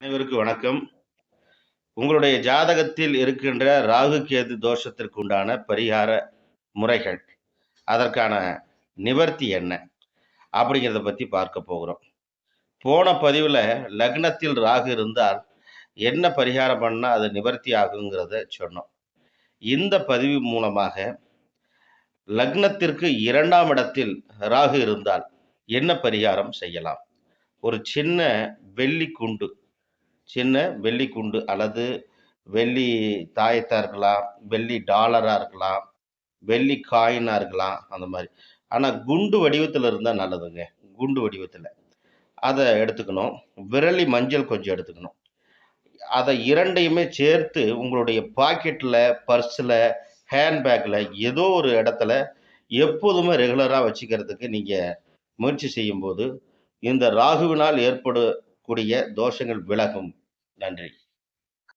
அனைவருக்கு வணக்கம். உங்களுடைய ஜாதகத்தில் இருக்கின்ற ராகு கேது தோஷத்திற்கு உண்டான பரிகார முறைகள் அதற்கான நிவர்த்தி என்ன அப்படிங்கிறத பற்றி பார்க்க போகிறோம். போன பதிவில் லக்னத்தில் ராகு இருந்தால் என்ன பரிகாரம் பண்ணால் அது நிவர்த்தி ஆகுங்கிறத சொன்னோம். இந்த பதிவு மூலமாக லக்னத்திற்கு இரண்டாம் இடத்தில் ராகு இருந்தால் என்ன பரிகாரம் செய்யலாம்? ஒரு சின்ன வெள்ளி குண்டு சின்ன வெள்ளி குண்டு அல்லது வெள்ளி தாயத்தாக இருக்கலாம் வெள்ளி டாலராக இருக்கலாம் வெள்ளி காயினாக இருக்கலாம் அந்த மாதிரி. ஆனால் குண்டு வடிவத்தில் இருந்தால் நல்லதுங்க. குண்டு வடிவத்தில். அதை எடுத்துக்கணும். விரலி மஞ்சள் கொஞ்சம் எடுத்துக்கணும். அதை இரண்டையுமே சேர்த்து உங்களுடைய பாக்கெட்டில் பர்ஸில் ஹேண்ட்பேக்கில் ஏதோ ஒரு இடத்துல எப்போதுமே ரெகுலராக வச்சுக்கிறதுக்கு நீங்கள் முயற்சி செய்யும்போது இந்த ராகுவினால் கூடிய தோஷங்கள் விலகும். நன்றி.